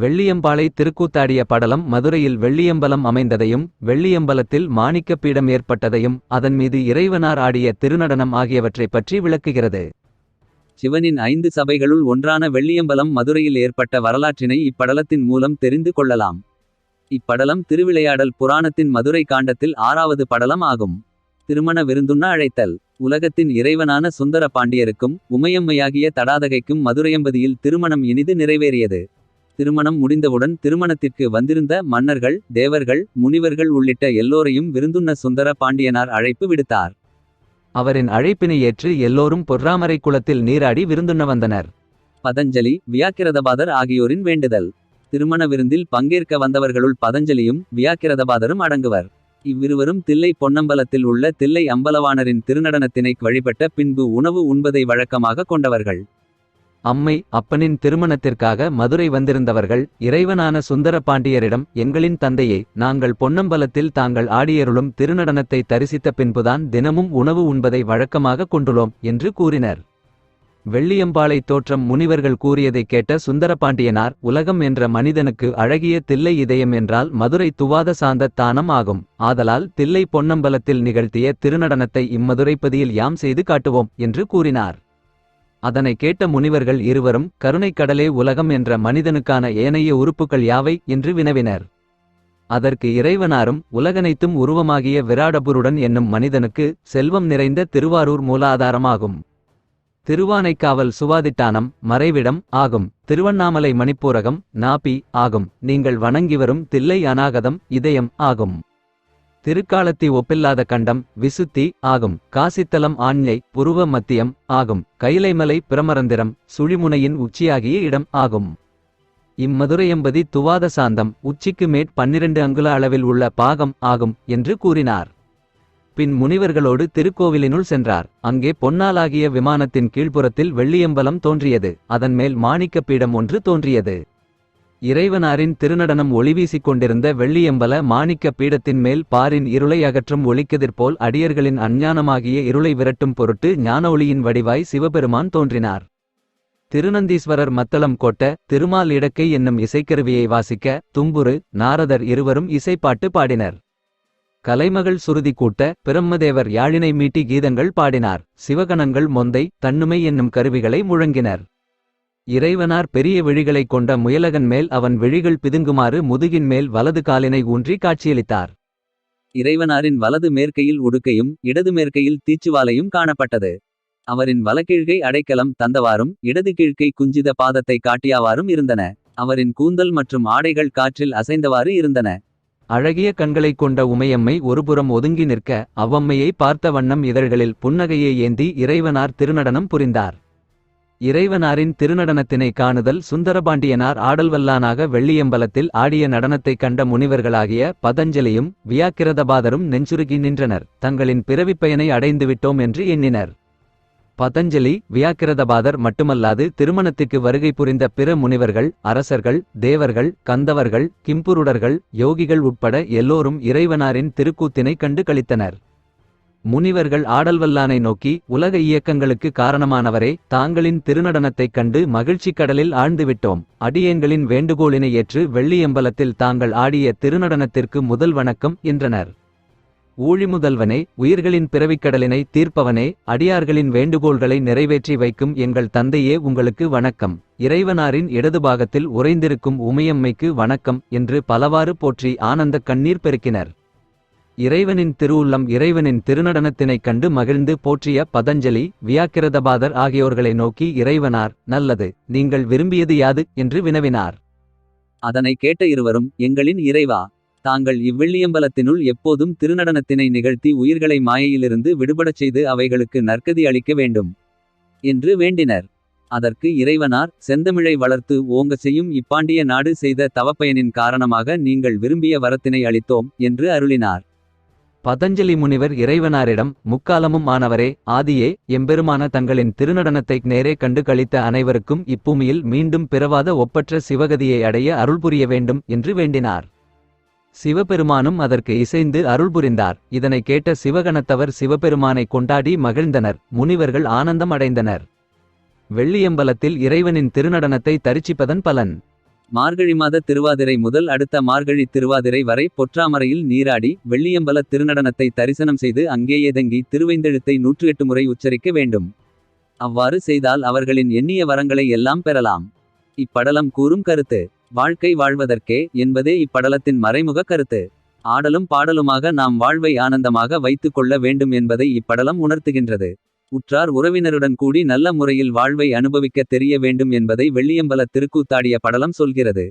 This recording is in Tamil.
வெள்ளியம்பாளை திருக்கூத்தாடிய படலம் மதுரையில் வெள்ளியம்பலம் அமைந்ததையும் வெள்ளியம்பலத்தில் மாணிக்கப்பீடம் ஏற்பட்டதையும் அதன் மீது இறைவனார் ஆடிய திருநடனம் ஆகியவற்றைப் பற்றி விளக்குகிறது. சிவனின் ஐந்து சபைகளுள் ஒன்றான வெள்ளியம்பலம் மதுரையில் ஏற்பட்ட வரலாற்றினை இப்படலத்தின் மூலம் தெரிந்து கொள்ளலாம். இப்படலம் திருவிளையாடல் புராணத்தின் மதுரை காண்டத்தில் ஆறாவது படலம் ஆகும். திருமண விருந்துண்ண அழைத்தல். உலகத்தின் இறைவனான சுந்தர பாண்டியருக்கும் உமையம்மையாகிய தடாதகைக்கும் மதுரையம்பதியில் திருமணம் இனிது நிறைவேறியது. திருமணம் முடிந்தவுடன் திருமணத்திற்கு வந்திருந்த மன்னர்கள் தேவர்கள் முனிவர்கள் உள்ளிட்ட எல்லோரையும் விருந்துண்ண சுந்தர பாண்டியனார் அழைப்பு விடுத்தார். அவரின் அழைப்பினை ஏற்று எல்லோரும் பொற்றாமரை குளத்தில் நீராடி விருந்துண்ண வந்தனர். பதஞ்சலி வியாக்கிரதபாதர் ஆகியோரின் வேண்டுதல். திருமண விருந்தில் பங்கேற்க வந்தவர்களுள் பதஞ்சலியும் வியாக்கிரதபாதரும் அடங்குவர். இவ்விருவரும் தில்லை பொன்னம்பலத்தில் உள்ள தில்லை அம்பலவாணரின் திருநடனத்தினை வழிபட்ட பின்பு உணவு உண்பதை வழக்கமாக கொண்டவர்கள். அம்மை அப்பனின் திருமணத்திற்காக மதுரை வந்திருந்தவர்கள் இறைவனான சுந்தர பாண்டியரிடம் எங்களின் தந்தையை நாங்கள் பொன்னம்பலத்தில் தாங்கள் ஆடியருளும் திருநடனத்தை தரிசித்த பின்புதான் தினமும் உணவு உண்பதை வழக்கமாக கொண்டுள்ளோம் என்று கூறினர். வெள்ளியம்பாளை தோற்றம் முனிவர்கள் கூறியதைக் கேட்ட சுந்தரபாண்டியனார் உலகம் என்ற மனிதனுக்கு அழகிய தில்லை இதயம் என்றால் மதுரை துவாத சாந்த தானம் ஆகும். ஆதலால் தில்லை பொன்னம்பலத்தில் நிகழ்த்திய திருநடனத்தை இம்மதுரைப்பதியில் யாம் செய்து காட்டுவோம் என்று கூறினார். அதனை கேட்ட முனிவர்கள் இருவரும் கருணைக் கடலே உலகம் என்ற மனிதனுக்கான ஏனைய உறுப்புகள் யாவை? என்று வினவினர். அதற்கு இறைவனாரும் உலகனைத்தும் உருவமாகிய விராடபுருடன் என்னும் மனிதனுக்கு செல்வம் நிறைந்த திருவாரூர் மூலாதாரமாகும். திருவானைக்காவல் சுவாதிட்டானம் மறைவிடம் ஆகும். திருவண்ணாமலை மணிப்பூரகம் நாபி ஆகும். நீங்கள் வணங்கி வரும் தில்லை அநாகதம் இதயம் ஆகும். திருக்காலத்தி ஒப்பில்லாத கண்டம் விசுத்தி ஆகும். காசித்தலம் ஆண்ஞை புருவ மத்தியம் ஆகும். கைலைமலை பிரமரந்திரம் சுழிமுனையின் உச்சியாகிய இடம் ஆகும். இம்மதுரையம்பதி துவாத சாந்தம் உச்சிக்கு மேற் பன்னிரண்டு அங்குல அளவில் உள்ள பாகம் ஆகும் என்று கூறினார். பின் முனிவர்களோடு திருக்கோவிலினுள் சென்றார். அங்கே பொன்னாலாகிய விமானத்தின் கீழ்ப்புறத்தில் வெள்ளியம்பலம் தோன்றியது. அதன் மேல் மாணிக்கப் பீடம் ஒன்று தோன்றியது. இறைவனாரின் திருநடனம் ஒளிவீசிக் கொண்டிருந்த வெள்ளியம்பல மாணிக்க பீடத்தின் மேல் பாரின் இருளை அகற்றும் ஒளிக்கதிர்போல் அடியர்களின் அஞ்ஞானமாகிய இருளை விரட்டும் பொருட்டு ஞான ஒளியின் வடிவாய் சிவபெருமான் தோன்றினார். திருநந்தீஸ்வரர் மத்தளம் கொட்ட திருமால் இடக்கை என்னும் இசைக்கருவியை வாசிக்க தும்புரு நாரதர் இருவரும் இசைப்பாட்டு பாடினர். கலைமகள் சுருதி கூட்ட பிரம்மதேவர் யாழினை மீட்டி கீதங்கள் பாடினார். சிவகணங்கள் மொந்தை தன்னுமை என்னும் கருவிகளை முழங்கினர். இறைவனார் பெரிய விழிகளைக் கொண்ட முயலகன் மேல் அவன் விழிகள் பிதுங்குமாறு முதுகின் மேல் வலது காலினை ஊன்றி காட்சியளித்தார். இறைவனாரின் வலது மேற்கையில் உடுக்கையும் இடது மேற்கையில் தீச்சுவாலையும் காணப்பட்டது. அவரின் வலக்கீழ்கை அடைக்கலம் தந்தவாறும் இடது கீழ்க்கை குஞ்சித பாதத்தை காட்டியவாறும் இருந்தன. அவரின் கூந்தல் மற்றும் ஆடைகள் காற்றில் அசைந்தவாறு இருந்தன. அழகிய கண்களைக் கொண்ட உமையம்மை ஒருபுறம் ஒதுங்கி நிற்க அவ்வம்மையை பார்த்த வண்ணம் இதழ்களில் புன்னகையை ஏந்தி இறைவனார் திருநடனம் புரிந்தார். இறைவனாரின் திருநடனத்தினை காணுதல் சுந்தரபாண்டியனார் ஆடல்வல்லானாக வெள்ளியம்பலத்தில் ஆடிய நடனத்தைக் கண்ட முனிவர்களாகிய பதஞ்சலியும் வியாக்கிரதபாதரும் நெஞ்சுருகி நின்றனர். தங்களின் பிறவிப்பயனை அடைந்துவிட்டோம் என்று எண்ணினர். பதஞ்சலி வியாக்கிரதபாதர் மட்டுமல்லாது திருமணத்துக்கு வருகை புரிந்த பிற முனிவர்கள் அரசர்கள் தேவர்கள் கந்தவர்கள் கிம்புருடர்கள் யோகிகள் உட்பட எல்லோரும் இறைவனாரின் திருக்கூத்தினை கண்டு கழித்தனர் முனிவர்கள் ஆடல்வல்லானை நோக்கி உலக இயக்கங்களுக்கு காரணமானவரே தாங்களின் திருநடனத்தைக் கண்டு மகிழ்ச்சி கடலில் ஆழ்ந்துவிட்டோம். அடியேன்களின் வேண்டுகோளினை ஏற்று வெள்ளியம்பலத்தில் தாங்கள் ஆடிய திருநடனத்திற்கு முதல் வணக்கம் என்றனர். ஊழிமுதல்வனே உயிர்களின் பிறவிக்கடலினை தீர்ப்பவனே அடியார்களின் வேண்டுகோள்களை நிறைவேற்றி வைக்கும் எங்கள் தந்தையே உங்களுக்கு வணக்கம். இறைவனாரின் இடது பாகத்தில் உறைந்திருக்கும் உமையம்மைக்கு வணக்கம் என்று பலவாறு போற்றி ஆனந்தக் கண்ணீர் பெருக்கினர். இறைவனின் திருவுள்ளம் இறைவனின் திருநடனத்தினைக் கண்டு மகிழ்ந்து போற்றிய பதஞ்சலி வியாக்கிரதபாதர் ஆகியோர்களை நோக்கி இறைவனார் நல்லது நீங்கள் விரும்பியது யாது? என்று வினவினார். அதனை கேட்ட இருவரும் எங்களின் இறைவா தாங்கள் இவ்விள்ளியம்பலத்தினுள் எப்போதும் திருநடனத்தினை நிகழ்த்தி உயிர்களை மாயையிலிருந்து விடுபடச் செய்து அவைகளுக்கு நற்கதி அளிக்க வேண்டும் என்று வேண்டினர். அதற்கு இறைவனார் செந்தமிழை வளர்த்து ஓங்க செய்யும் இப்பாண்டிய நாடு செய்த தவப்பயனின் காரணமாக நீங்கள் விரும்பிய வரத்தினை அளித்தோம் என்று அருளினார். பதஞ்சலி முனிவர் இறைவனாரிடம் முக்காலமும் ஆனவரே ஆதியே எம்பெருமான தங்களின் திருநடனத்தை நேரே கண்டு கழித்த அனைவருக்கும் இப்பூமியில் மீண்டும் பிறவாத ஒப்பற்ற சிவகதியை அடைய அருள் புரிய வேண்டும் என்று வேண்டினார். சிவபெருமானும் அதற்கு இசைந்து அருள் புரிந்தார். இதனை கேட்ட சிவகணத்தவர் சிவபெருமானை கொண்டாடி மகிழ்ந்தனர். முனிவர்கள் ஆனந்தம் அடைந்தனர். வெள்ளியம்பலத்தில் இறைவனின் திருநடனத்தை தரிச்சிப்பதன் பலன். மார்கழி மாத திருவாதிரை முதல் அடுத்த மார்கழி திருவாதிரை வரை பொற்றாமரையில் நீராடி வெள்ளியம்பல திருநடனத்தை தரிசனம் செய்து அங்கேயே தங்கி திருவைந்தெழுத்தை நூற்று எட்டு முறை உச்சரிக்க வேண்டும். அவ்வாறு செய்தால் அவர்களின் எண்ணிய வரங்களை எல்லாம் பெறலாம். இப்படலம் கூறும் கருத்து வாழ்க்கை வாழ்வதற்கே என்பதே இப்படலத்தின் மறைமுக கருத்து. ஆடலும் பாடலுமாக நாம் வாழ்வை ஆனந்தமாக வைத்துக் கொள்ள வேண்டும் என்பதை இப்படலம் உணர்த்துகின்றது. உற்றார் உறவினருடன் கூடி நல்ல முறையில் வாழ்வை அனுபவிக்க தெரிய வேண்டும் என்பதை வெள்ளியம்பல திருக்கூத்தாடிய படலம் சொல்கிறது.